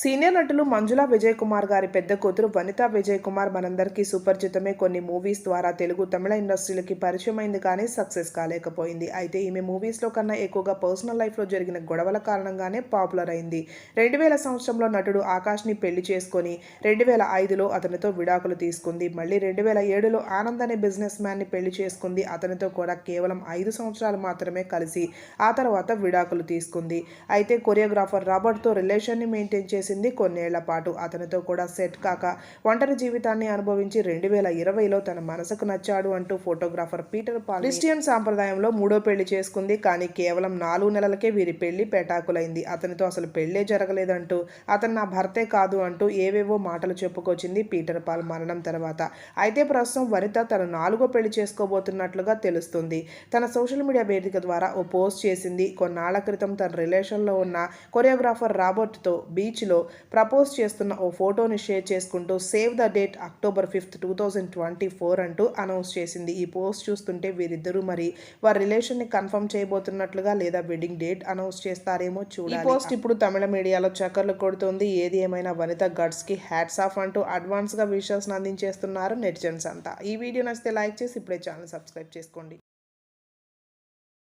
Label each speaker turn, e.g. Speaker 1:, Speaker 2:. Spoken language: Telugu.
Speaker 1: సీనియర్ నటులు మంజుల విజయ్ కుమార్ గారి పెద్ద కూతురు వనితా విజయ్ కుమార్ మనందరికీ సుపరిచితమే. కొన్ని మూవీస్ ద్వారా తెలుగు తమిళ ఇండస్ట్రీలకి పరిచయం అయింది కానీ సక్సెస్ కాలేకపోయింది. అయితే ఈమె మూవీస్లో కన్నా ఎక్కువగా పర్సనల్ లైఫ్లో జరిగిన గొడవల కారణంగానే పాపులర్ అయింది. రెండు వేల సంవత్సరంలో నటుడు ఆకాష్ని పెళ్ళి చేసుకొని రెండు వేల ఐదులో అతనితో విడాకులు తీసుకుంది. మళ్ళీ రెండు వేల ఏడులో ఆనంద్ అనే బిజినెస్ మ్యాన్ని పెళ్ళి చేసుకుంది. అతనితో కూడా కేవలం ఐదు సంవత్సరాలు మాత్రమే కలిసి ఆ తర్వాత విడాకులు తీసుకుంది. అయితే కొరియోగ్రాఫర్ రాబర్ట్తో రిలేషన్ని మెయింటైన్ చేసి చేసింది కొన్నేళ్ళ పాటు. అతనితో కూడా సెట్ కాక ఒంటరి జీవితాన్ని అనుభవించి రెండు వేల ఇరవైలో తన మనసుకు నచ్చాడు అంటూ ఫోటోగ్రాఫర్ పీటర్ పాల్ క్రిస్టియన్ సాంప్రదాయంలో మూడో పెళ్ళి చేసుకుంది. కానీ కేవలం నాలుగు నెలలకే వీరి పెళ్ళి పెటాకులైంది. అతనితో అసలు పెళ్ళే జరగలేదంటూ అతను నా భర్తే కాదు అంటూ ఏవేవో మాటలు చెప్పుకొచ్చింది పీటర్ పాల్ మరణం తర్వాత. అయితే ప్రస్తుతం వనిత తన నాలుగో పెళ్ళి చేసుకోబోతున్నట్లుగా తెలుస్తుంది. తన సోషల్ మీడియా వేదిక ద్వారా ఓ పోస్ట్ చేసింది. కొన్నాళ్ళ క్రితం తన రిలేషన్లో ఉన్న కొరియోగ్రాఫర్ రాబర్ట్తో బీచ్లో ప్రపోజ్ చేస్తున్న ఓ ఫోటోని షేర్ చేసుకుంటూ save the date October fifth two thousand twenty four అంటూ అనౌన్స్ చేసింది. ఈ పోస్ట్ చూస్తుంటే వీరిద్దరూ మరి వారి రిలేషన్ని కన్ఫర్మ్ చేయబోతున్నట్లుగా లేదా వెడ్డింగ్ డేట్ అనౌన్స్ చేస్తారేమో చూడాలి. ఈ పోస్ట్ ఇప్పుడు తమిళ మీడియాలో చక్కర్లు కొడుతుంది. ఏది ఏమైనా వనిత గడ్స్కి హ్యాట్స్ ఆఫ్ అంటూ అడ్వాన్స్గా విషయాస్ అందించేస్తున్నారు నెటిజన్స్ అంతా. ఈ వీడియో నచ్చితే లైక్ చేసి ఇప్పుడే ఛానల్ సబ్స్క్రైబ్ చేసుకోండి.